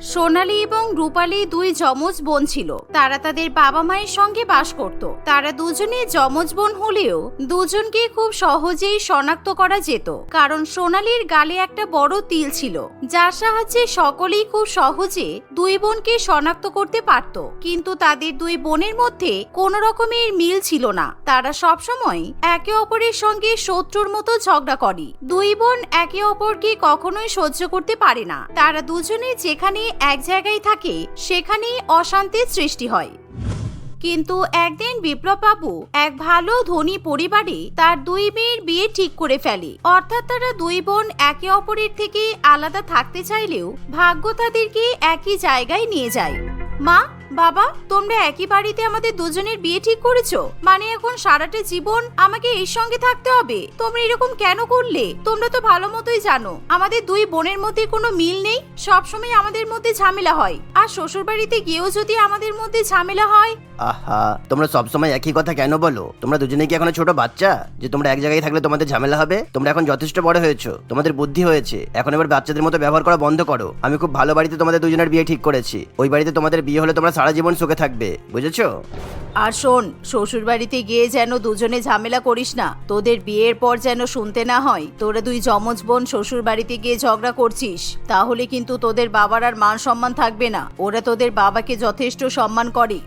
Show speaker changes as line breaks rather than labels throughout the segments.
সোনালি এবং রূপালী দুই যমজ বোন ছিল। তারা তাদের বাবা মায়ের সঙ্গে বাস করত। তারা দুজনে যমজ বোন হলেও দুজনকে খুব সহজেই শনাক্ত করা যেত। কারণ সোনালির গালে একটা বড় তিল ছিল, যার সাহায্যে সকলেই খুব সহজে দুই বোনকে শনাক্ত করতে পারত। কিন্তু তাদের দুই বোনের মধ্যে কোন রকমের মিল ছিল না। তারা সবসময় একে অপরের সঙ্গে শত্রুর মতো ঝগড়া করে। দুই বোন একে অপরকে কখনোই সহ্য করতে পারে না। তারা দুজনে যেখানে এক জায়গায় থাকে, সেখানেই অশান্তির সৃষ্টি হয়। কিন্তু একদিন বিপ্লব বাবু এক ভালো ধনী পরিবারে তার দুই মেয়ের বিয়ে ঠিক করে ফেলে। অর্থাৎ তারা দুই বোন একে অপরের থেকে আলাদা থাকতে চাইলেও ভাগ্য তাদেরকে একই জায়গায় নিয়ে যায়। মা বাবা, তোমরা একই বাড়িতে আমাদের দুজনের বিয়ে ঠিক করেছ? মানে এখন সারাটা জীবন আমাকে এই সঙ্গে থাকতে হবে? তোমরা এরকম কেন করলে? তোমরা তো ভালো মতোই জানো। আমাদের দুই বোনের মধ্যে কোনো মিল নেই। সবসময় আমাদের মধ্যে ঝামেলা হয়। আর শ্বশুর বাড়িতে গিয়েও যদি আমাদের মধ্যে ঝামেলা হয়?
আহা, তোমরা সবসময় একই কথা কেন বলো? তোমরা দুজনে কি এখনও ছোট বাচ্চা? যে তোমরা এক জায়গায় থাকলে তোমাদের ঝামেলা হবে? তোমরা এখন যথেষ্ট বড় হয়েছো। তোমাদের বুদ্ধি হয়েছে। এখন এবার বাচ্চাদের মতো ব্যবহার করা বন্ধ করো। আমি খুব ভালো বাড়িতে তোমাদের দুজনের বিয়ে ঠিক করেছি। ওই বাড়িতে তোমাদের বিয়ে হলে তোমরা সারা জীবন সুখে থাকবে, বুঝেছ?
আর শোন শ্বশুর বাড়িতে গিয়ে যেন দুজনে ঝামেলা করিস না, তোদের বিয়ের পর যেন শুনতে না হয়, তোরা দুই যমজ বোন শ্বশুর বাড়িতে গিয়ে ঝগড়া করছিস, তাহলে কিন্তু তোদের বাবার আর মান সম্মান থাকবে না, ওরা তোদের বাবাকে যথেষ্ট সম্মান করে।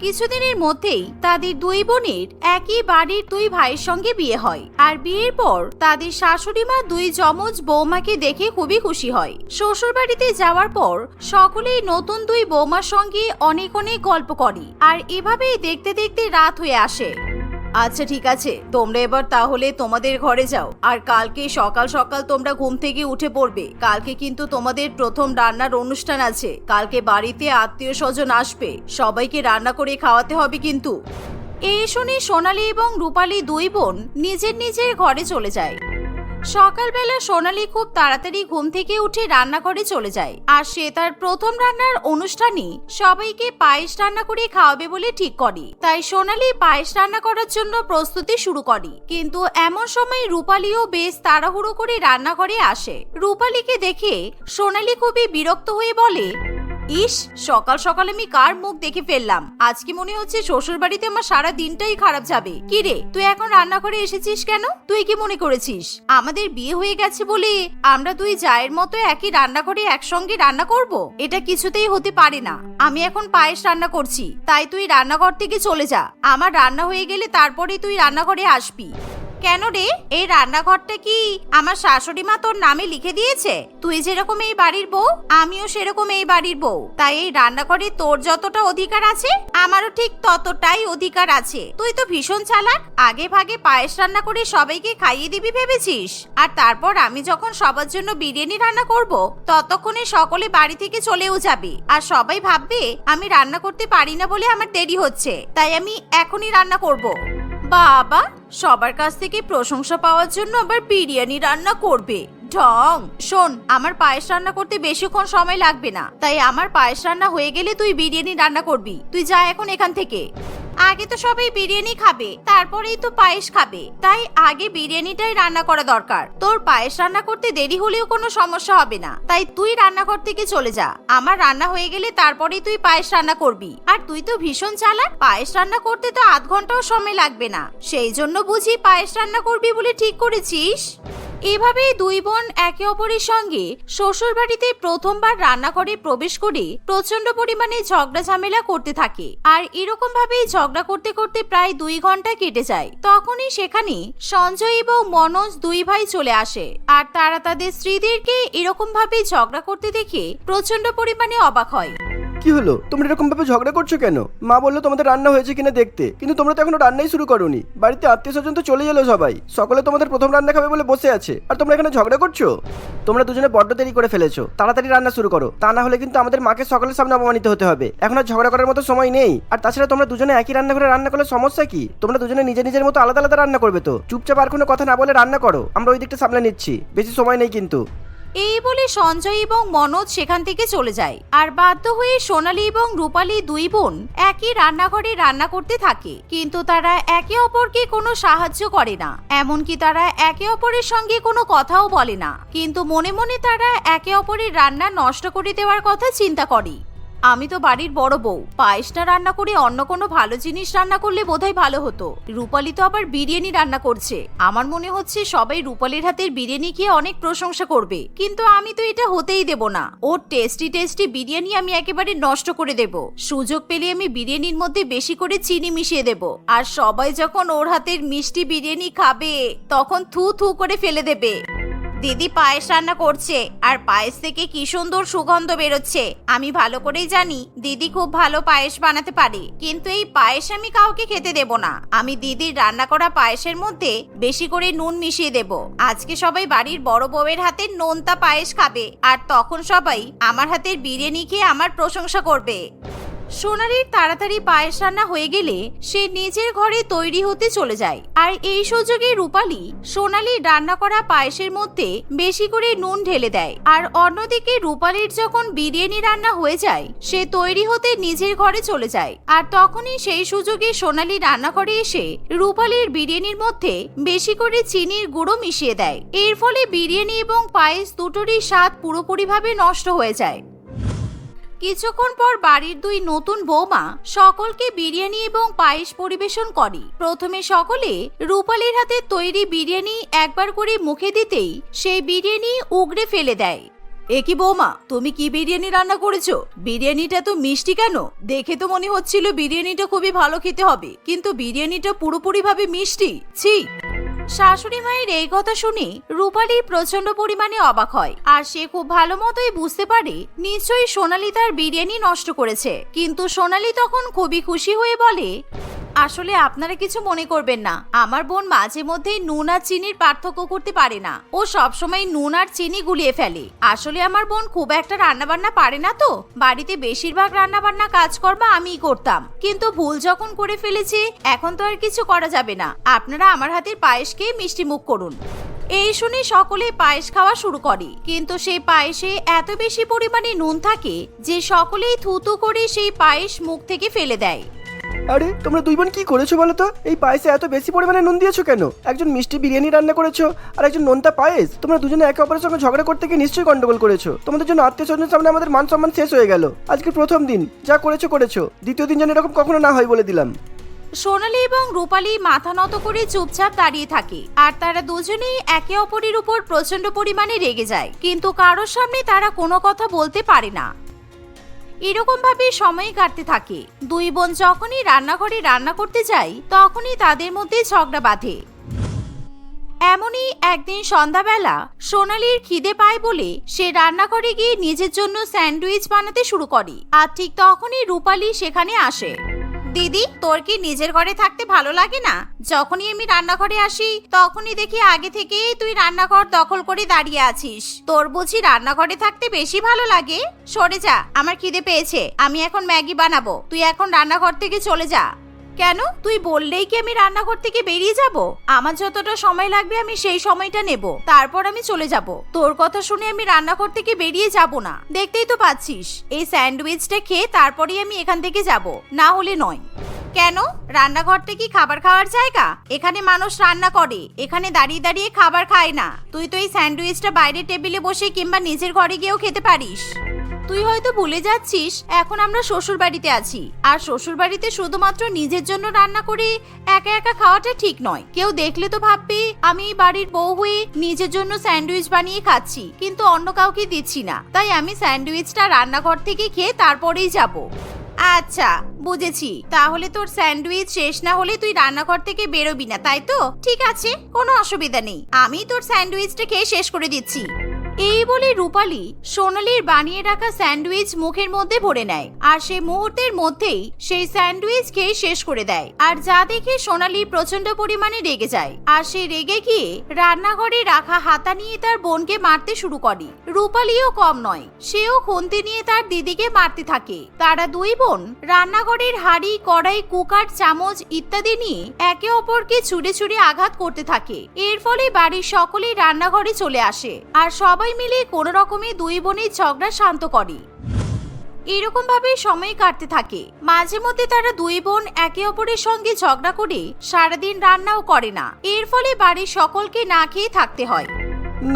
কিছুদিনের মধ্যেই তাদের দুই বোনের একই বাড়ির দুই ভাইয়ের সঙ্গে বিয়ে হয়। আর বিয়ের পর তাদের শাশুড়ি মা দুই যমজ বৌমাকে দেখে খুবই খুশি হয়। শ্বশুর বাড়িতে যাওয়ার পর সকলেই নতুন দুই বৌমার সঙ্গে অনেক অনেক গল্প করে। আর এভাবেই দেখতে দেখতে রাত হয়ে আসে। আচ্ছা ঠিক আছে। তোমরা এবার তাহলে তোমাদের ঘরে যাও। আর কালকে সকাল সকাল তোমরা ঘুম থেকে উঠে পড়বে। কালকে কিন্তু তোমাদের প্রথম রান্নার অনুষ্ঠান আছে। কালকে বাড়িতে আত্মীয় স্বজন আসবে। সবাইকে রান্না করে খাওয়াতে হবে কিন্তু। এই শুনে সোনালি এবং রূপালী দুই বোন নিজের নিজের ঘরে চলে যায়। সকালবেলা সোনালি খুব তাড়াতাড়ি ঘুম থেকে উঠে রান্নাঘরে চলে যায়। আর সে তার প্রথম রান্নার অনুষ্ঠানে সবাইকে পায়েস রান্না করে খাওয়াবে বলে ঠিক করে। তাই সোনালি পায়েস রান্না করার জন্য প্রস্তুতি শুরু করে। কিন্তু এমন সময় রূপালিও বেশ তাড়াহুড়ো করে রান্নাঘরে আসে। রূপালিকে দেখে সোনালি খুবই বিরক্ত হয়ে বলে ইস, সকাল সকাল আমি কার মুখ দেখে ফেললাম? আজকে মনে হচ্ছে শ্বশুর বাড়িতে আমার সারা দিনটাই খারাপ যাবে? কি রে, তুই এখন রান্নাঘরে এসেছিস কেন? তুই কি মনে করেছিস? আমাদের বিয়ে হয়ে গেছে বলে আমরা দুই জায়ের মতো একই রান্নাঘরে একসঙ্গে রান্না করব? এটা কিছুতেই হতে পারে না। আমি এখন পায়েস রান্না করছি, তাই তুই রান্নাঘর থেকে চলে যা। আমার রান্না হয়ে গেলে তারপরে তুই রান্নাঘরে আসবি। কেন রে? এই রান্নাঘরটা কি আমার শাশুড়ি মা তোর নামে লিখে দিয়েছে? তুই যেরকম এই বাড়ির বউ, আমিও সেরকম এই বাড়ির বউ। তাই এই রান্নাঘরে তোর যতটা অধিকার আছে, আমারও ঠিক ততটাই অধিকার আছে। তুই তো ভীষণ চালাক, আগে ভাগে পায়েস রান্না করে সবাইকে খাইয়ে দিবি ভেবেছিস? আর তারপর আমি যখন সবার জন্য বিরিয়ানি রান্না করব, ততক্ষণে সকলে বাড়ি থেকে চলেও যাবে। আর সবাই ভাববে, আমি রান্না করতে পারি না বলে আমার দেরি হচ্ছে। তাই আমি এখনই রান্না করব। বাবা, সবার কাছ থেকে প্রশংসা পাওয়ার জন্য আবার বিরিয়ানি রান্না করবে। ঢং। শোন, আমার পায়েস রান্না করতে বেশিক্ষণ সময় লাগবে না। তাই আমার পায়েস রান্না হয়ে গেলে তুই বিরিয়ানি রান্না করবি। তুই যা এখন এখান থেকে। আগে তো সবাই বিরিয়ানি খাবে, তারপরেই তো পায়েস খাবে। তাই আগে বিরিয়ানিটাই রান্না করা দরকার। তোর পায়েস রান্না করতে দেরি হলেও কোনো সমস্যা হবে না। তাই তুই রান্নাঘর থেকে চলে যা। আমার রান্না হয়ে গেলে তারপরেই তুই পায়েস রান্না করবি। আর তুই তো ভীষণ চালাক। পায়েস রান্না করতে তো আধ ঘন্টাও সময় লাগবে না। সেই জন্য বুঝি পায়েস রান্না করবি বলে ঠিক করেছিস? এভাবেই দুই বোন একে অপরের সঙ্গে শ্বশুর বাড়িতে প্রথমবার রান্নাঘরে প্রবেশ করে প্রচণ্ড পরিমাণে ঝগড়া ঝামেলা করতে থাকে। আর এরকম ভাবেই ঝগড়া করতে করতে প্রায় দুই ঘণ্টা কেটে যায়। তখনই সেখানে সঞ্জয় এবং মনোজ দুই ভাই চলে আসে। আর তারা তাদের স্ত্রীদেরকে এরকম ভাবে ঝগড়া করতে দেখে প্রচণ্ড পরিমাণে অবাক হয়।
কি হলো? তোমরা এরকম ভাবে ঝগড়া করছ কেন? মা বলল তোমাদের রান্না হয়েছে কিনা দেখতে। কিন্তু তোমরা তো এখনও রান্নাই শুরু করোনি। বাড়িতে আত্মীয় স্বজন তো চলে গেলো সবাই। সকলে তোমাদের প্রথম রান্না খাবে বলে বসে আছে। আর তোমরা এখানে ঝগড়া করছ? তোমরা দুজনে বড্ড দেরি করে ফেলেছো। তাড়াতাড়ি রান্না শুরু করো। তা না হলে কিন্তু আমাদের মাকে সকলের সামনে অপমানিত হতে হবে। এখন আর ঝগড়া করার মতো সময় নেই। আর তাছাড়া তোমরা দুজনে একই রান্নাঘরে রান্না করলে সমস্যা কি? তোমরা দুজনে নিজের নিজের মতো আলাদা আলাদা রান্না করবে তো। চুপচাপ আর কোনো কথা না বলে রান্না করো। আমরা ওই দিকটা সামলে নিচ্ছি। বেশি সময় নেই কিন্তু।
এই বলে সঞ্জয় এবং মনোজ সেখান থেকে চলে যায়। আর বাধ্য হয়ে সোনালি এবং রূপালি দুই বোন একই রান্নাঘরে রান্না করতে থাকে। কিন্তু তারা একে অপরকে কোনো সাহায্য করে না। এমনকি তারা একে অপরের সঙ্গে কোনো কথাও বলে না। কিন্তু মনে মনে তারা একে অপরের রান্না নষ্ট করে দেওয়ার কথা চিন্তা করে। আমি তো বাড়ির বড় বউ। পায়েসটা রান্না করে অন্য কোনো ভালো জিনিস রান্না করলে বোধহয় ভালো হতো। রূপালী তো আবার বিরিয়ানি রান্না করছে। আমার মনে হচ্ছে সবাই রূপালীর হাতের বিরিয়ানি খেয়ে অনেক প্রশংসা করবে। কিন্তু আমি তো এটা হতেই দেব না। ওর টেস্টি টেস্টি বিরিয়ানি আমি একেবারে নষ্ট করে দেব। সুযোগ পেলে আমি বিরিয়ানির মধ্যে বেশি করে চিনি মিশিয়ে দেব। আর সবাই যখন ওর হাতের মিষ্টি বিরিয়ানি খাবে, তখন থু থু করে ফেলে দেবে। দিদি পায়েস রান্না করছে, আর পায়েস থেকে কি সুন্দর সুগন্ধ বেরোচ্ছে। আমি ভালো করেই জানি দিদি খুব ভালো পায়েস বানাতে পারে, কিন্তু এই পায়েস আমি কাউকে খেতে দেব না। আমি দিদির রান্না করা পায়েসের মধ্যে বেশি করে নুন মিশিয়ে দেব। আজকে সবাই বাড়ির বড় বউয়ের হাতের নোনতা পায়েস খাবে, আর তখন সবাই আমার হাতের বিরিয়ানি খেয়ে আমার প্রশংসা করবে। সোনালির তাড়াতাড়ি পায়েস রান্না হয়ে গেলে সে নিজের ঘরে তৈরি হতে চলে যায়। আর এই সুযোগে রূপালী সোনালির রান্না করা পায়েসের মধ্যে বেশি করে নুন ঢেলে দেয়। আর অন্যদিকে রূপালীর যখন বিরিয়ানি রান্না হয়ে যায়, সে তৈরি হতে নিজের ঘরে চলে যায়। আর তখনই সেই সুযোগে সোনালি রান্নাঘরে এসে রূপালীর বিরিয়ানির মধ্যে বেশি করে চিনির গুঁড়ো মিশিয়ে দেয়। এর ফলে বিরিয়ানি এবং পায়েস দুটোরই স্বাদ পুরোপুরিভাবে নষ্ট হয়ে যায়। কিছুক্ষণ পর বাড়ির দুই নতুন বৌমা সকলকে বিরিয়ানি এবং পায়েস পরিবেশন করে। প্রথমে সকলে রূপালীর হাতে তৈরি বিরিয়ানি একবার করে মুখে দিতেই সেই বিরিয়ানি উগড়ে ফেলে দেয়। এ কি বৌমা, তুমি কি বিরিয়ানি রান্না করেছ? বিরিয়ানিটা তো মিষ্টি কেন? দেখে তো মনে হচ্ছিল বিরিয়ানিটা খুবই ভালো খেতে হবে, কিন্তু বিরিয়ানিটা পুরোপুরি ভাবে মিষ্টি। ছি! শাশুড়ি মায়ের এই কথা শুনে রূপালী প্রচণ্ড পরিমাণে অবাক হয়। আর সে খুব ভালো মতোই বুঝতে পারে নিশ্চয়ই সোনালি তার বিরিয়ানি নষ্ট করেছে। কিন্তু সোনালি তখন খুবই খুশি হয়ে বলে আসলে আপনারা কিছু মনে করবেন না। আমার বোন মাঝে মধ্যে নুন আর চিনির পার্থক্য করতে পারে না। ও সবসময় নুন আর চিনি গুলিয়ে ফেলে। আসলে আমার বোন খুব একটা রান্নাবান্না পারে না তো। বাড়িতে বেশিরভাগ রান্নাবান্না কাজকর্ম আমিই করতাম। কিন্তু ভুল যখন করে ফেলেছি, এখন তো আর কিছু করা যাবে না। আপনারা আমার হাতের পায়েস খেয়ে মিষ্টি মুখ করুন। এই শুনে সকলে পায়েস খাওয়া শুরু করে। কিন্তু সেই পায়েসে এত বেশি পরিমাণে নুন থাকে যে সকলেই থুতু করে সেই পায়েস মুখ থেকে ফেলে দেয়।
আরে, তোমরা দুই বোন কি করেছ বলো তো? এই পায়েসে এত বেশি পরিমাণে নুন দিয়েছ কেন? একজন মিষ্টি বিরিয়ানি রান্না করেছ আর একজন নোনতা পায়েস? তোমরা দুজনে একে অপরের সঙ্গে ঝগড়া করতে গিয়ে নিশ্চয়ই গন্ডগোল করেছ। তোমাদের জন্য আত্মীয় স্বজনের সামনে আমাদের মান সম্মান শেষ হয়ে গেল। আজকে প্রথম দিন। যা করেছ করেছ। দ্বিতীয় দিন যেন এরকম কখনো না হয় বলে দিলাম।
সোনালি এবং রূপালী মাথা নত করে চুপচাপ দাঁড়িয়ে থাকে। আর তারা দুজনেই একে অপরের উপর প্রচণ্ড পরিমাণে রেগে যায়। কিন্তু কারোর সামনে তারা কোনো কথা বলতে পারে না। এরকম ভাবে সময় কাটতে থাকে। দুই বোন যখনই রান্নাঘরে রান্না করতে যায়, তখনই তাদের মধ্যে ঝগড়া বাঁধে। এমনই একদিন সন্ধ্যাবেলা সোনালির খিদে পায় বলে সে রান্নাঘরে গিয়ে নিজের জন্য স্যান্ডউইচ বানাতে শুরু করে। আর ঠিক তখনই রূপালী সেখানে আসে। দিদি, তোর কি নিজের ঘরে থাকতে ভালো লাগে না? যখনই আমি রান্নাঘরে আসি, তখনই দেখি আগে থেকেই তুই রান্নাঘর দখল করে দাঁড়িয়ে আছিস। তোর বুঝি রান্নাঘরে থাকতে বেশি ভালো লাগে? সরে যা, আমার খিদে পেয়েছে। আমি এখন ম্যাগি বানাবো। তুই এখন রান্নাঘর থেকে চলে যা। কেন? তুই বললেই কি আমি রান্নাঘর থেকে বেরিয়ে যাব? আমার যতটা সময় লাগবে আমি সেই সময়টা নেব। তারপর আমি চলে যাব। তোর কথা শুনে আমি রান্নাঘর থেকে বেরিয়ে যাব না। দেখতেই তো পাচ্ছিস, এই স্যান্ডউইচটা খেয়ে তারপরেই আমি এখান থেকে যাব। না হলে নয়। কেন? রান্নাঘরটা কি খাবার খাওয়ার জায়গা? এখানে মানুষ রান্না করে, এখানে দাঁড়িয়ে দাঁড়িয়ে খাবার খায় না। তুই তো এই স্যান্ডউইচটা বাইরের টেবিলে বসে কিংবা নিজের ঘরে গিয়েও খেতে পারিস। তুই হয়তো ভুলে যাচ্ছিস, এখন আমরা শ্বশুর বাড়িতে আছি। আর শ্বশুর বাড়িতে শুধুমাত্র নিজের জন্য রান্না করে একা একা খাওয়াটা ঠিক নয়। কেউ দেখলে তো ভাববে, আমি বাড়ির বউ হয়ে নিজের জন্য স্যান্ডউইচ বানিয়ে খাচ্ছি, কিন্তু অন্য কাউকে দিচ্ছি না। তাই আমি স্যান্ডউইচটা রান্নাঘর থেকে খেয়ে তারপরেই যাব। আচ্ছা বুঝেছি। তাহলে তোর স্যান্ডউইচ শেষ না হলে তুই রান্নাঘর থেকে বেরোবি না, তাই তো? ঠিক আছে, কোনো অসুবিধা নেই। আমি তোর স্যান্ডউইচটা খেয়ে শেষ করে দিচ্ছি। এই বলে রূপালী সোনালির বানিয়ে রাখা স্যান্ডউইচ মুখের মধ্যে ভরে নেয়। আর সে মুহূর্তের মধ্যেই সেই স্যান্ডউইচ খেয়ে শেষ করে দেয়। আর যা দেখে সোনালি প্রচণ্ড পরিমাণে রেগে যায়। আর সে রেগে গিয়ে রান্নাঘরে রাখা হাতা নিয়ে তার বোনকে মারতে শুরু করে। রূপালিও কম নয়, সেও খুন্তি নিয়ে তার দিদিকে মারতে থাকে। তারা দুই বোন রান্নাঘরের হাড়ি, কড়াই, কুকার, চামচ ইত্যাদি নিয়ে একে অপরকে ছুড়ে ছুড়ে আঘাত করতে থাকে। এর ফলে বাড়ির সকলেই রান্নাঘরে চলে আসে। আর সবাই সবাই মিলে কোনো রকমে দুই বোনের ঝগড়া শান্ত করে। এরকম ভাবে সময় কাটতে থাকে। মাঝে মধ্যে তারা দুই বোন একে অপরের সঙ্গে ঝগড়া করে সারাদিন রান্নাও করে না। এর ফলে বাড়ির সকলকে না খেয়ে থাকতে হয়।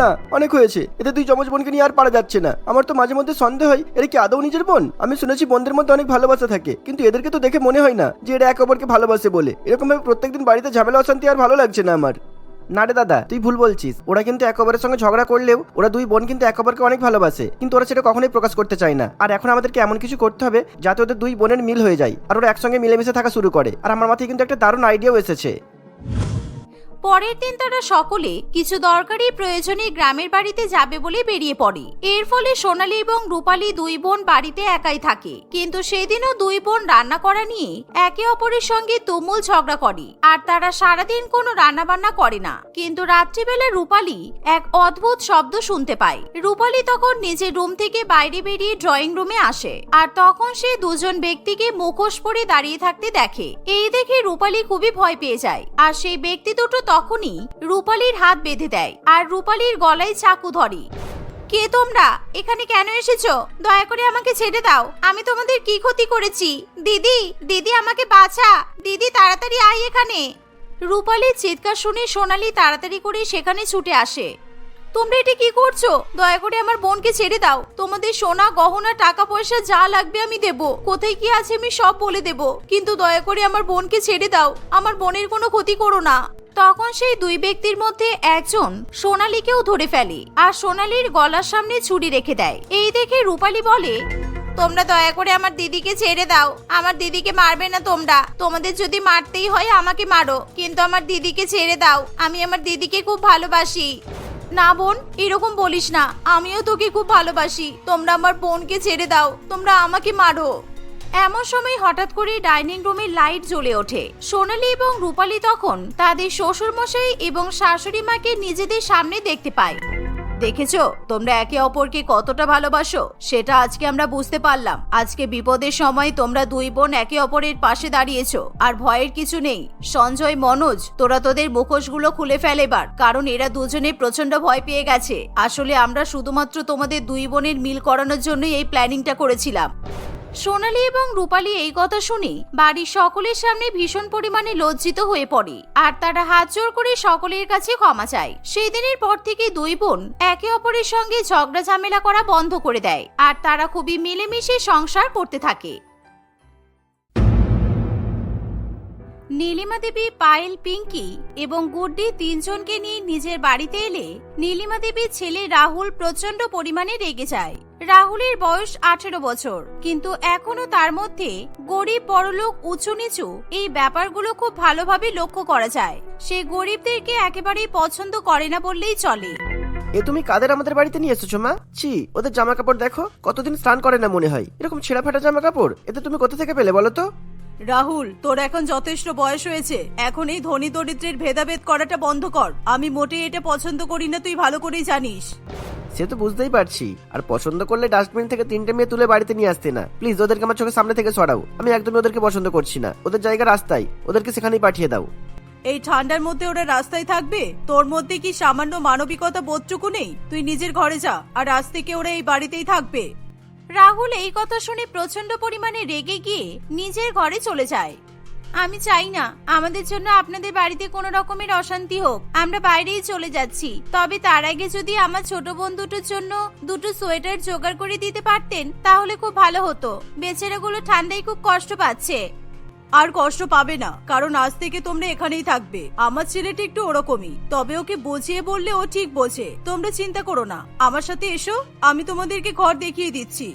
না, অনেক হয়েছে। এতে দুই যমজ বোনকে নিয়ে আর পারা যাচ্ছে না। আমার তো মাঝে মধ্যে সন্দেহ হয়, এরা কি আদৌ নিজের বোন? আমি শুনেছি বোনদের মধ্যে অনেক ভালোবাসা থাকে, কিন্তু এদেরকে তো দেখে মনে হয় না যে এরা একে অপরকে ভালোবাসে বলে। এরকম ভাবে প্রত্যেকদিন বাড়িতে ঝামেলা, অশান্তি আর ভালো লাগছে না আমার। না রে দাদা, তুই ভুল বলছিস। ওরা কিন্তু এক অপরের সঙ্গে ঝগড়া করলেও ওরা দুই বোন কিন্তু এক অপরকে অনেক ভালোবাসে। কিন্তু ওরা সেটা কখনোই প্রকাশ করতে চায় না। আর এখন আমাদেরকে এমন কিছু করতে হবে যাতে ওদের দুই বোনের মিল হয়ে যায়। আর ওরা একসঙ্গে মিলেমিশে থাকা শুরু করে। আর আমার মাথায় কিন্তু একটা দারুণ আইডিয়াও এসেছে।
পরের দিন তারা সকলে কিছু দরকারি প্রয়োজনে গ্রামের বাড়িতে যাবে বলে বেরিয়ে পড়ে। এর ফলে সোনালী এবং রূপালী দুই বোন বাড়িতে একাই থাকে। কিন্তু সেদিনও দুই বোন রান্না করা নিয়ে একে অপরের সঙ্গে তুমুল ঝগড়া করে আর তারা সারাদিন কোনো রান্না বান্না করে না। কিন্তু রাত্রিবেলা রূপালী এক অদ্ভুত শব্দ শুনতে পায়। রূপালী তখন নিজের রুম থেকে বাইরে বেরিয়ে ড্রয়িং রুমে আসে আর তখন সে দুজন ব্যক্তিকে মুখোশ পরে দাঁড়িয়ে থাকতে দেখে। এই দেখে রূপালী খুবই ভয় পেয়ে যায়। আর সেই ব্যক্তি দুটো তখনই রূপালীর হাত বেঁধে দেয় আর রূপালীর গলায় চাকু ধরে। কে তোমরা? এখানে কেন এসেছ? দয়া করে আমাকে ছেড়ে দাও। আমি তোমাদের কি ক্ষতি করেছি? দিদি দিদি আমাকে বাঁচা। দিদি, তাড়াতাড়ি আয় এখানে। রূপালীর চিৎকার শুনে সোনালি তাড়াতাড়ি করে সেখানে ছুটে আসে। তোমরা এটা কি করছ? দয়া করে আমার বোনকে ছেড়ে দাও। তোমাদের সোনা, গহনা, টাকা পয়সা যা লাগবে আমি দেব। কোথায় কি আছে আমি সব বলে দেব। কিন্তু দয়া করে আমার বোনকে ছেড়ে দাও। আমার বোনের কোনো ক্ষতি করো না। তখন সেই দুই ব্যক্তির মধ্যে একজন সোনালীকেও ধরে ফেলে আর সোনালীর গলার সামনে ছুরি রেখে দেয়। এই দেখে রূপালী বলে, তোমরা দয়া করে আমার দিদিকে ছেড়ে দাও। আমার দিদিকে মারবে না তোমরা। তোমাদের যদি মারতেই হয় আমাকে মারো। কিন্তু আমার দিদিকে ছেড়ে দাও। আমি আমার দিদিকে খুব ভালোবাসি। না বোন, এরকম বলিস না। আমিও তোকে খুব ভালোবাসি। তোমরা আমার বোনকে ছেড়ে দাও। তোমরা আমাকে মারো। এমন সময় হঠাৎ করে ডাইনিং রুমের লাইট জ্বলে ওঠে। সোনালি এবং রূপালী তখন তাদের শ্বশুর মশাই এবং শাশুড়ি মাকে নিজেদের সামনে দেখতে পায়। দেখেছ? তোমরা একে অপরকে কতটা ভালোবাসো? সেটা আজকে আমরা বুঝতে পারলাম। আজকে বিপদের সময় তোমরা দুই বোন একে অপরের পাশে দাঁড়িয়েছো, আর ভয়ের কিছু নেই। সঞ্জয়, মনোজ, তোরা তোদের মুখোশগুলো খুলে ফেলে এবার, কারণ এরা দুজনে প্রচণ্ড ভয় পেয়ে গেছে। আসলে আমরা শুধুমাত্র তোমাদের দুই বোনের মিল করানোর জন্যই এই প্ল্যানিংটা করেছিলাম। সোনালী এবং রূপালী এই কথা শুনে বাড়ির সকলের সামনে ভীষণ পরিমাণে লজ্জিত হয়ে পড়ে। আর তারা হাত জোর করে সকলের কাছে ক্ষমা চায়। সেই দিনের পর থেকে দুই বোন একে অপরের সঙ্গে ঝগড়া ঝামেলা করা বন্ধ করে দেয়। আর তারা খুবই মিলেমিশে সংসার করতে থাকে। নীলিমা দেবী, পায়েল, পিঙ্কি এবং গুড্ডি তিনজনকে নিয়ে নিজের বাড়িতে এলে নীলিমা দেবীর ছেলে রাহুল প্রচণ্ড পরিমাণে রেগে যায়। রাহুলের বয়স আঠেরো বছর। কিন্তু এখনও তার মধ্যে গরিব বড়লোক উঁচু নিচু এই ব্যাপারগুলো খুব ভালোভাবে লক্ষ্য করা যায়। সে গরিবদেরকে একেবারেই পছন্দ করে না বললেই চলে।
এ তুমি কাদের আমাদের বাড়িতে নিয়ে এসেছ, মা? ছি, ওদের জামা কাপড় দেখো, কতদিন স্নান করে না মনে হয়? এরকম ছেঁড়া ফাটা জামা কাপড় এতে তুমি কোথা থেকে পেলে বলো তো?
রাহুল তোর এখন যথেষ্ট বয়স হয়েছে। এখন এই ধনী দরিদ্রের ভেদাভেদ করাটা বন্ধ কর। আমি মোটেই এটা পছন্দ করি না তুই ভালো করেই জানিস।
সে তো বুঝতেই পারছি। আর পছন্দ করলে ডাস্টবিন থেকে তিনটে মেয়ে তুলে বাড়িতে নিয়ে আসতে না। প্লিজ ওদেরকে আমার চোখের সামনে থেকে সরাও। আমি একদমই ওদেরকে পছন্দ করছি না। ওদের জায়গা রাস্তায়। ওদেরকে সেখানেই পাঠিয়ে দাও।
এই ঠান্ডার মধ্যে ওরা রাস্তায় থাকবে? তোর মধ্যে কি সামান্য মানবিকতা বোধটুকু নেই? তুই নিজের ঘরে যা আর আজ থেকে ওরা এই বাড়িতেই থাকবে। রাহুল এই কথা শুনে প্রচণ্ড পরিমাণে রেগে গিয়ে নিজের ঘরে চলে যায়। আমি চাই না, আমাদের জন্য আপনাদের বাড়িতে কোনো রকমের অশান্তি হোক। আমরা বাইরেই চলে যাচ্ছি। তবে তার আগে যদি আমার ছোট বোন দুটোর জন্য দুটো সোয়েটার জোগাড় করে দিতে পারতেন, তাহলে খুব ভালো হতো। বেচারাগুলো ঠান্ডায় খুব কষ্ট পাচ্ছে। আর কষ্ট পাবে না, কারণ আজ থেকে তোমরা এখানেই থাকবে। আমার ছেলেটি একটু ওরকমই, তবে ওকে বুঝিয়ে বললে ও ঠিক বোঝে। তোমরা চিন্তা করো না। আমার সাথে এসো, আমি তোমাদেরকে ঘর দেখিয়ে দিচ্ছি।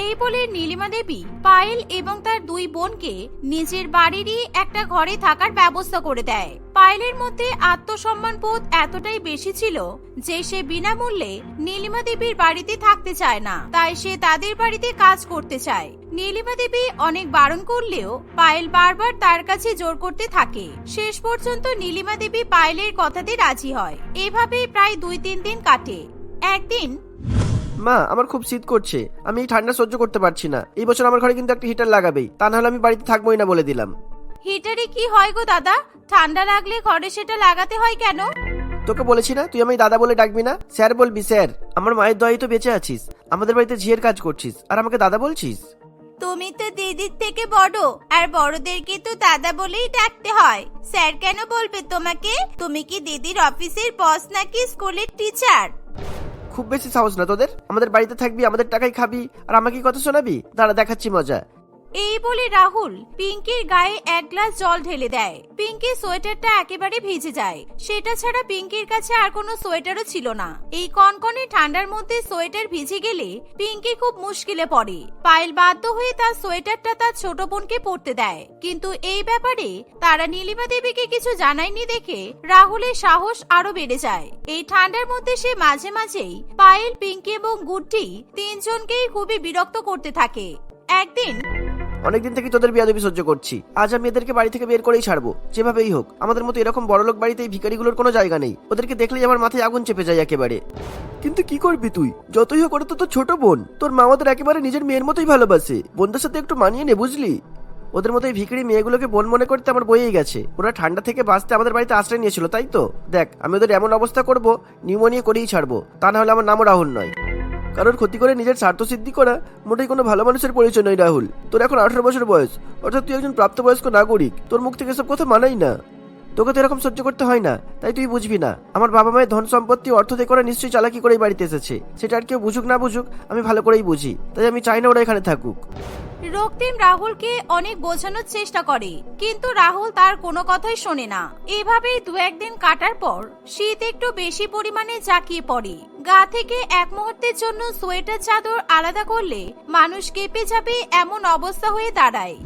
এই বলে নীলিমা দেবী পায়েল এবং তার দুই বোনকে নিজের বাড়িরই একটা ঘরে থাকার ব্যবস্থা করে দেয়। পায়েলের মধ্যে আত্মসম্মান বোধ এতটাই বেশি ছিল যে সে বিনামূল্যে নীলিমা দেবীর বাড়িতে থাকতে চায় না, তাই সে তাদের বাড়িতে কাজ করতে চায়। নীলিমা দেবী অনেক বারণ করলেও পায়েল বারবার তার কাছে জোর করতে থাকে। শেষ পর্যন্ত নীলিমা দেবী পায়েলের কথাতে রাজি হয়। এভাবেই প্রায় দুই তিন দিন কাটে। একদিন
মা আমার খুব শীত করছে। আমি এই ঠান্ডা সহ্য করতে পারছি না। এই বছর আমার ঘরে কিন্তু একটা হিটার লাগাবেই। তা নাহলে আমি বাড়িতে থাকবোই না বলে দিলাম।
হিটারে কি হয় গো দাদা? ঠান্ডা লাগলে ঘরে সেটা লাগাতে হয় কেন?
তোকে বলেছি না তুই আমি দাদা বলে ডাকবি না? স্যার বলবি স্যার আমার মায়ের দয়াই তো বেঁচে আছিস। আমাদের বাড়িতে ঝিয়ের কাজ করছিস। আর আমাকে দাদা বলছিস?
তুমি তো দিদির থেকে বড়, আর বড়দেরকে তো দাদা বলেই ডাকতে হয়। স্যার কেন বলবে তোমাকে? তুমি কি দিদির অফিসের বস নাকি স্কুলের টিচার
খুব বেশি সাহস না তোদের? আমাদের বাড়িতে থাকবি, আমাদের টাকাই খাবি, আর আমাকে কথা শোনাবি? দাঁড়া, দেখাচ্ছি মজা।
এই বলে রাহুল পিঙ্কির গায়ে এক গ্লাস জল ঢেলে দেয়। পিঙ্কি সোয়েটারটা একেবারে ভিজে যায়। সেটা ছাড়া পিঙ্কির কাছে আর কোনো সোয়েটারও ছিল না। এই কনকনে ঠান্ডার মধ্যে সোয়েটার ভিজে গেলে পিঙ্কি খুব মুশকিলে পড়ে। পায়েল বাধ্য হয়ে তার সোয়েটারটা তার ছোট বোনকে পরতে দেয়। কিন্তু এই ব্যাপারে তারা নীলিমা দেবীকে কিছু জানায়নি দেখে রাহুলের সাহস আরও বেড়ে যায়। এই ঠান্ডার মধ্যে সে মাঝে মাঝেই পায়েল, পিঙ্কি এবং গুড্ডি তিনজনকেই খুবই বিরক্ত করতে থাকে। একদিন
অনেকদিন থেকে তোদের বিয়াদবি সহ্য করছি। আজ আমি এদেরকে বাড়ি থেকে বের করেই ছাড়বো। যেভাবেই হোক, আমাদের মতো এরকম বড়লোক বাড়িতে এই ভিখারিগুলোর কোনো জায়গা নেই। ওদেরকে দেখলেই আমার মাথায় আগুন চেপে যায় একেবারে। কিন্তু কি করবি তুই? যতই হোক ওটা তো তোর ছোট বোন। তোর মা আমাদের একেবারে নিজের মেয়ের মতোই ভালোবাসে। বোনদের সাথে একটু মানিয়ে নে, বুঝলি? ওদের মতো এই ভিখারি মেয়েগুলোকে বোন মনে করতে আমার বইয়েই গেছে। ওরা ঠান্ডা থেকে বাঁচতে আমাদের বাড়িতে আশ্রয় নিয়েছিল, তাই তো? দেখ, আমি ওদের এমন অবস্থা করব, নিউমোনিয়া করেই ছাড়বো। তা না হলে আমার নামও রাহুল নয়। কারোর ক্ষতি করে নিজের স্বার্থ সিদ্ধি করা মোটেই কোনো ভালো মানুষের পরিচয় নয় রাহুল। তোর এখন আঠারো বছর বয়স। অর্থাৎ তুই একজন প্রাপ্তবয়স্ক নাগরিক। তোর মুখ থেকে সব কথা মানাই না। তোকে তো এরকম সহ্য করতে হয় না, তাই তুই বুঝবি না। আমার বাবা মায়ের ধন সম্পত্তি অর্থ দিয়ে করে নিশ্চয়ই চালাকি করেই বাড়িতে এসেছে। সেটা আর কেউ বুঝুক না বুঝুক, আমি ভালো করেই বুঝি। তাই আমি চাই না ওরা এখানে থাকুক।
রক্তিম রাহুলকে অনেক বোঝানোর চেষ্টা করে, কিন্তু রাহুল তার কোনো কথাই শোনে না। এভাবেই দু একদিন কাটার পর শীত একটু বেশি পরিমাণে জাঁকিয়ে পড়ে। গা থেকে এক মুহূর্তের জন্য সোয়েটার চাদর আলাদা করলে মানুষ কেঁপে যাবে এমন অবস্থা হয়ে দাঁড়ায়।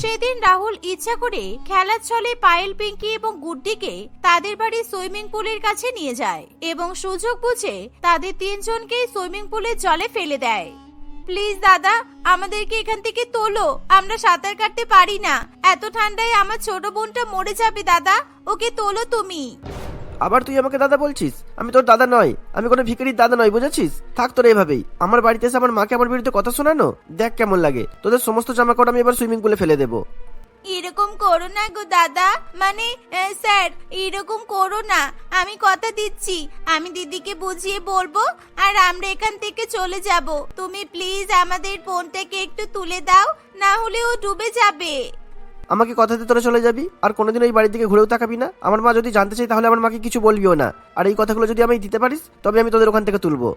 সেদিন রাহুল ইচ্ছা করে খেলার ছলে পায়েল পিঙ্কি এবং গুড্ডিকে তাদের বাড়ি সুইমিং পুলের কাছে নিয়ে যায় এবং সুযোগ বুঝে তাদের তিনজনকে সুইমিং পুলের জলে ফেলে দেয়। প্লিজ দাদা, আমাদেরকে এখান থেকে তোলো, আমরা সাঁতার কাটতে পারি না। এত ঠান্ডায় আমার ছোট বোনটা মরে যাবে, দাদা। ওকে তোলো তুমি।
আবার তুই আমাকে দাদা বলছিস? আমি তোর দাদা নয়। আমি কোনো ভিখারির দাদা নয় বুঝেছিস? থাক তোর এভাবেই। আমার বাড়িতে এসে আমার মাকে আমার বিরুদ্ধে কথা শোনানো? দেখ কেমন লাগে। তোদের সমস্ত জামা কাপড় আমি এবার সুইমিং পুলে ফেলে দেবো।
এরকম করো না গো দাদা। মানে স্যার, এরকম করো না। আমি কথা দিচ্ছি। আমি দিদিকে বুঝিয়ে বলব, আর আমরা এখান থেকে চলে যাব। তুমি প্লিজ আমাদের ফোনটাকে একটু তুলে দাও, না হলে ও ডুবে যাবে।
আমাকে কথা দিয়ে তোরা চলে যাবি? আর কোনোদিন এই বাড়ির দিকে ঘুরেও তাকাবি না? আমার মা যদি জানতে চাই তাহলে আমার মাকে কিছু বলবিও না। আর এই কথাগুলো যদি আমি দিতে পারিস, তবে আমি তোদের ওখান থেকে তুলবো।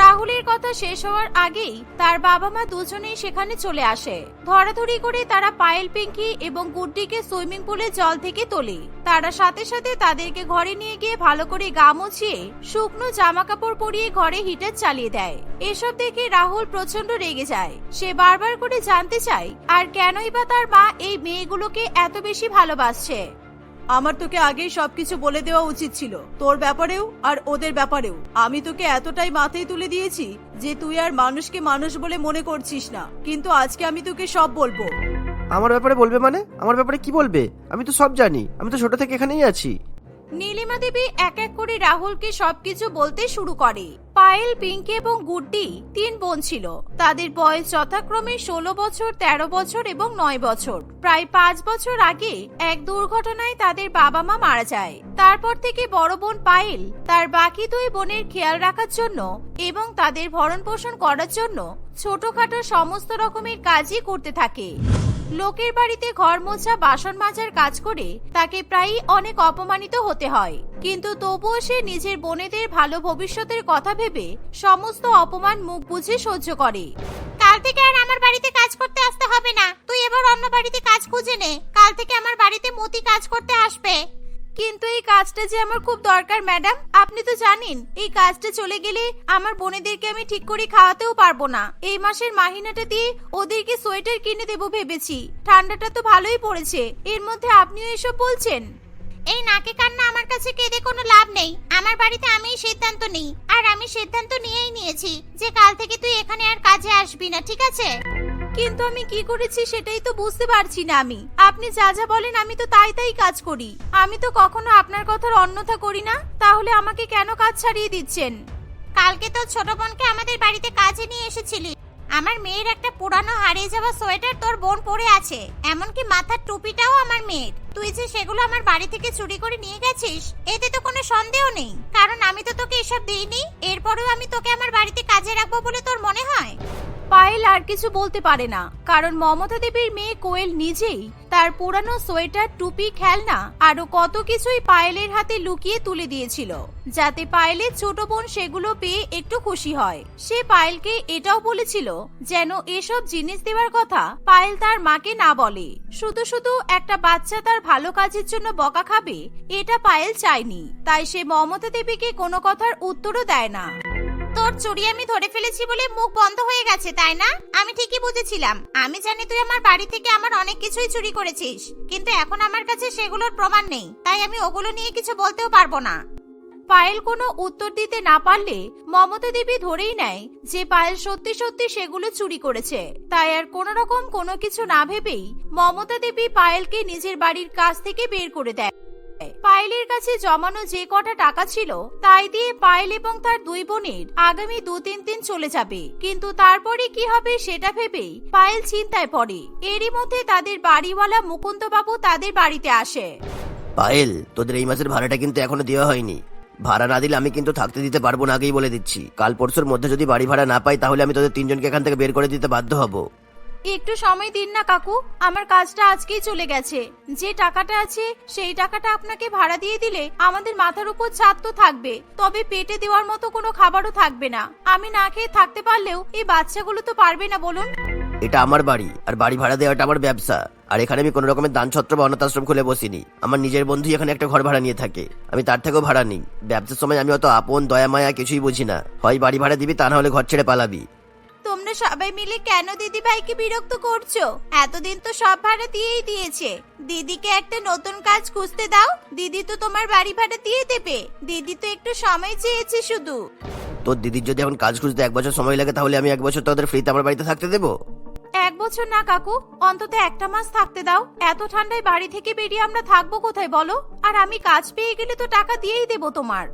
রাহুলের কথা শেষ হওয়ার আগেই তার বাবা মা দুজনেই সেখানে চলে আসে। ধরাধরি করে তারা পায়েল পিঙ্কি এবং গুড্ডিকে সুইমিং পুলে জল থেকে তোলে। তারা সাথে সাথে তাদেরকে ঘরে নিয়ে গিয়ে ভালো করে গা মুছিয়ে শুকনো জামা কাপড় পরিয়ে ঘরে হিটার চালিয়ে দেয়। এসব দেখে রাহুল প্রচণ্ড রেগে যায়। সে বারবার করে জানতে চায়, আর কেনই বা তার মা এই মেয়েগুলোকে এত বেশি ভালোবাসছে?
আমার তোকে আগেই সবকিছু বলে দেওয়া উচিত ছিল। তোর ব্যাপারেও আর ওদের ব্যাপারেও। আমি তোকে এতটাই মাথায় তুলে দিয়েছি যে তুই আর মানুষকে মানুষ বলে মনে করছিস না। কিন্তু আজকে আমি তোকে সব বলব।
আমার ব্যাপারে বলবে মানে? আমার ব্যাপারে কি বলবে? আমি তো সব জানি। আমি তো ছোট থেকে এখানেই আছি।
নীলিমা দেবী এক এক করে রাহুলকে সবকিছু বলতে শুরু করে। পায়েল, পিঙ্কি এবং গুড্ডি তিন বোন ছিল। তাদের বয়স যথাক্রমে ষোলো বছর ১৩ বছর এবং নয় বছর। প্রায় পাঁচ বছর আগে এক দুর্ঘটনায় তাদের বাবা মা মারা যায়। তারপর থেকে বড় বোন পায়েল তার বাকি দুই বোনের খেয়াল রাখার জন্য এবং তাদের ভরণ পোষণ করার জন্য ছোটখাটো সমস্ত রকমের কাজই করতে থাকে। লোকের বাড়িতে ঘর মোছা, বাসন মাজার কাজ করে তাকে প্রায়ই অনেক অপমানিত হতে হয়। কিন্তু তবুও সে নিজের বোনেদের ভালো ভবিষ্যতের কথা ভেবে সমস্ত অপমান মুখ বুঝে সহ্য করে। কাল থেকে আর আমার বাড়িতে কাজ করতে আসতে হবে না। তুই এবার অন্য বাড়িতে কাজ খুঁজে নে। কাল থেকে আমার বাড়িতে মতি কাজ করতে আসবে। কিন্তু এই কাজটা যে আমার খুব দরকার, ম্যাডাম, আপনি তো জানেন, এই কাজটা চলে গেলে আমার বোনেদেরকে আমি ঠিক করে খাওয়াতেও পারব না। এই মাসের মাহিনাটা দিয়ে ওদেরকে সোয়েটার কিনে দেবো ভেবেছি। ঠান্ডাটা তো ভালোই পড়েছে। এর মধ্যে আপনিও এসব বলছেন? এই নাকে কান্না আমার কাছে কেঁদে কোনো লাভ নেই। আমার বাড়িতে আমিই সিদ্ধান্ত নিই। আর আমি সিদ্ধান্ত নিয়েই নিয়েছি যে কাল থেকে তুই এখানে আর কাজে আসবি না, ঠিক আছে? কিন্তু আমি কি করেছি সেটাই তো বুঝতে পারছি না আমি। আপনি যা যা বলেন আমি তো তাই তাই কাজ করি। আমি তো কখনো আপনার কথার অন্যথা করি না, তাহলে আমাকে কেন কাজ ছাড়িয়ে দিচ্ছেন? কালকে তো ছোট বোনকে আমাদের বাড়িতে কাজে নিয়ে এসেছিলি।
আমার মেয়ের একটা পুরানো হারিয়ে যাওয়া সোয়েটার তোর বোন পরে আছে, এমনকি মাথার টুপিটাও আমার মেয়ের। তুই যে সেগুলো আমার বাড়ি থেকে চুরি করে নিয়ে গেছিস, এতে তো কোনো সন্দেহ নেই। কারণ আমি তো তোকে এসব দিইনি, এরপরেও আমি তোকে আমার বাড়িতে কাজে রাখব বলে তোর মনে হয়?
পায়েল আর কিছু বলতে পারে না। কারণ মমতা দেবীর মেয়ে কোয়েল নিজেই তার পুরানো সোয়েটার, টুপি, খেলনা আরও কত কিছুই পায়েলের হাতে লুকিয়ে তুলে দিয়েছিল। যাতে পায়েলের ছোট বোন সেগুলো পেয়ে একটু খুশি হয়। সে পায়েলকে এটাও বলেছিল যেন এসব জিনিস দেওয়ার কথা পায়েল তার মাকে না বলে। শুধু শুধু একটা বাচ্চা তার ভালো কাজের জন্য বকা খাবে, এটা পায়েল চায়নি। তাই সে মমতা দেবীকে কোনো কথার উত্তরও দেয় না।
তোর চুরি আমি ধরে ফেলেছি বলে মুখ বন্ধ হয়ে গেছে, তাই না? আমি ঠিকই বুঝেছিলাম। আমি জানি তুই আমার বাড়ি থেকে আমার অনেক কিছুই চুরি করেছিস, কিন্তু এখন আমার কাছে সেগুলোর প্রমাণ নেই, তাই আমি ওগুলো নিয়ে কিছু বলতেও পারব না।
পায়েল কোনো উত্তর দিতে না পারলে মমতা দেবী ধরেই নেয় যে পায়েল সত্যি সত্যি সেগুলো চুরি করেছে। তাই আর কোনো রকম কোনো কিছু না ভেবেই মমতা দেবী পায়েলকে নিজের বাড়ির কাছ থেকে বের করে দেয়। পায়েলের কাছে জমানো যে কটা টাকা ছিল, তাই দিয়ে পায়েল এবং তার দুই বোনের আগামী দু তিন দিন চলে যাবে। কিন্তু তারপরে কি হবে সেটা ভেবেই পায়েল চিন্তায় পড়ে। এরই মধ্যে তাদের বাড়িওয়ালা মুকুন্দবাবু তাদের বাড়িতে আসে।
পায়েল, তোদের এই মাসের ভাড়াটা কিন্তু এখনও দেওয়া হয়নি। ভাড়া না দিলে আমি কিন্তু থাকতে দিতে পারব না আগেই বলে দিচ্ছি। কাল পরশুর মধ্যে যদি বাড়ি ভাড়া না পাই, তাহলে আমি তোদের তিনজনকে এখান থেকে বের করে দিতে বাধ্য হব।
একটু সময় দিন না, কাকু। আমার কাজটা আজকেই চলে গেছে। যে টাকাটা আছে, সেই টাকাটা আপনাকে ভাড়া দিয়ে দিলে আমাদের মাথার উপর ছাদ তো থাকবে। তবে পেটে দেওয়ার মতো কোনো খাবারও থাকবে না। আমি না খেয়ে থাকতে পারলেও এই বাচ্চাগুলো তো পারবে না, বলুন।
এটা আমার বাড়ি, আর বাড়ি ভাড়া দেওয়াটা আমার ব্যবসা। আর এখানে আমি কোনো রকমের দান ছত্র বা অনাথ আশ্রম খুলে বসিনি। আমার নিজের বন্ধুই এখানে একটা ঘর ভাড়া নিয়ে থাকে। আমি তার থেকেও ভাড়া নিই। ব্যবসার সময় আমি অত আপন, দয়া, মায়া কিছুই বুঝি না। হয় বাড়ি ভাড়া দিবি, তা না হলে ঘর ছেড়ে পালাবি।
তোমরা সবাই মিলে কেন দিদি ভাইকে বিরক্ত করছ? এতদিন তো সব ভাড়া দিয়েই দিয়েছে। দিদিকে একটা নতুন কাজ খুঁজতে দাও। দিদি তো তোমার বাড়ি ভাড়া দিয়ে দেবে। দিদি তো একটু সময় চেয়েছে শুধু।
তোর দিদির যদি এখন কাজ খুঁজতে এক বছর সময় লাগে তাহলে আমি এক বছর তোদের ফ্রিতে আমার বাড়িতে থাকতে দেবো?
এক বছর না কাকু। অন্তত একটা মাস থাকতে দাও। এত ঠান্ডায় বাড়ি থেকে বেরিয়ে আমরা থাকব কোথায় বলো? আর আমি কাজ পেয়ে গেলে তো টাকা দিয়েই দেবো তোমার।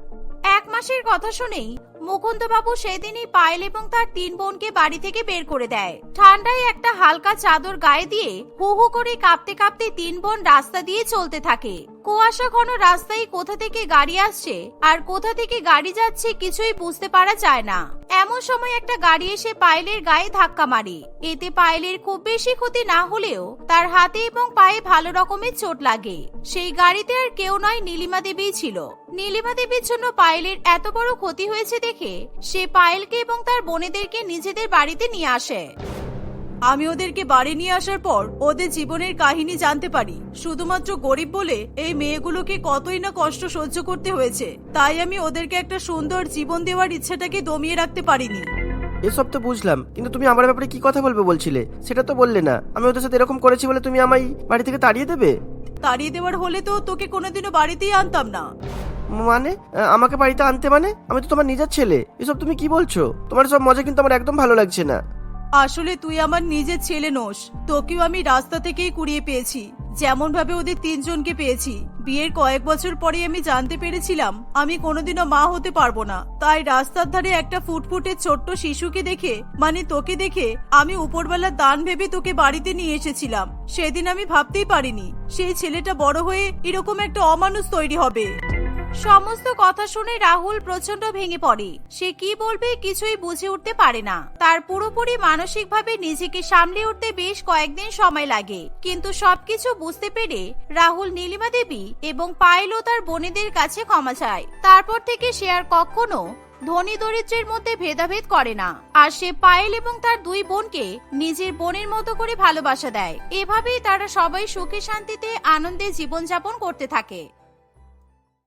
এক মাসের কথা শুনেই মুকুন্দবাবু সেদিনই পায়েল এবং তার তিন বোনকে বাড়ি থেকে বের করে দেয়। ঠান্ডায় একটা হালকা চাদর গায়ে দিয়ে হু হু করে কাঁপতে কাঁপতে তিন বোন রাস্তা দিয়ে চলতে থাকে। কুয়াশা ঘন রাস্তায় কোথা থেকে গাড়ি আসছে আর কোথা থেকে গাড়ি যাচ্ছে কিছুই বুঝতে পারা যায় না। এমন সময় একটা গাড়ি এসে পায়েলের গায়ে ধাক্কা মারে। এতে পায়েলের খুব বেশি ক্ষতি না হলেও তার হাতে এবং পায়ে ভালো রকমের চোট লাগে। সেই গাড়িতে আর কেউ নয় নীলিমা দেবী ছিল। নীলিমা দেবীর জন্য পায়েলের এত বড় ক্ষতি হয়েছে সে পায়েলকে এবং তার বোনেদেরকে নিজেদের বাড়িতে নিয়ে আসে। আমি ওদেরকে বাড়ি নিয়ে আসার পর ওদের জীবনের কাহিনী জানতে পারি। শুধুমাত্র গরিব বলে এই মেয়েগুলোকে কতই না কষ্ট সহ্য করতে হয়েছে। তাই আমি ওদেরকে একটা সুন্দর জীবন দেওয়ার ইচ্ছাটাকে দমিয়ে রাখতে পারিনি।
এসব তো বুঝলাম কিন্তু তুমি আমার ব্যাপারে কি কথা বলবে বলছিলে? সেটা তো বললে না। আমি ওদের সাথে এরকম করেছি বলে তুমি আমায় বাড়ি থেকে তাড়িয়ে দেবে?
তাড়িয়ে দেওয়ার হলে তো তোকে কোনোদিনও বাড়িতেই আনতাম না।
মানে? আমাকে বাড়িতে আনতে মানে? আমি তো তোমার নিজের ছেলে। এসব তুমি কি বলছো? তোমার সব মজা কিন্তু আমার একদম ভালো লাগছে না।
আসলে তুই আমার নিজের ছেলে নোস। তোকেও আমি রাস্তা থেকেই কুড়িয়ে পেয়েছি। যেমন ভাবে ওদের তিনজনকে পেয়েছি। বিয়ের কয়েক বছর পরে আমি জানতে পেরেছিলাম, আমি কোনোদিনও মা হতে পারব না। তাই রাস্তার ধারে একটা ফুটফুটে ছোট্ট শিশুকে দেখে মানে তোকে দেখে, আমি উপরবেলার দান ভেবে তোকে বাড়িতে নিয়ে এসেছিলাম। সেদিন আমি ভাবতেই পারিনি, সেই ছেলেটা বড় হয়ে এরকম একটা অমানুষ তৈরি হবে। সমস্ত কথা শুনে রাহুল প্রচণ্ড ভেঙে পড়ে। সে কি বলবে কিছুই বুঝে উঠতে পারে না। তার পুরোপুরি মানসিকভাবে নিজেকে সামলে উঠতে বেশ কয়েকদিন সময় লাগে। কিন্তু সবকিছু বুঝতে পেরে রাহুল নীলিমা দেবী এবং পায়েল তার বোনেদের কাছে ক্ষমা চায়। তারপর থেকে সে আর কখনো ধনী দরিদ্রের মধ্যে ভেদাভেদ করে না। আর সে পায়েল এবং তার দুই বোনকে নিজের বোনের মতো করে ভালোবাসা দেয়। এভাবেই তারা সবাই সুখে শান্তিতে আনন্দে জীবনযাপন করতে থাকে।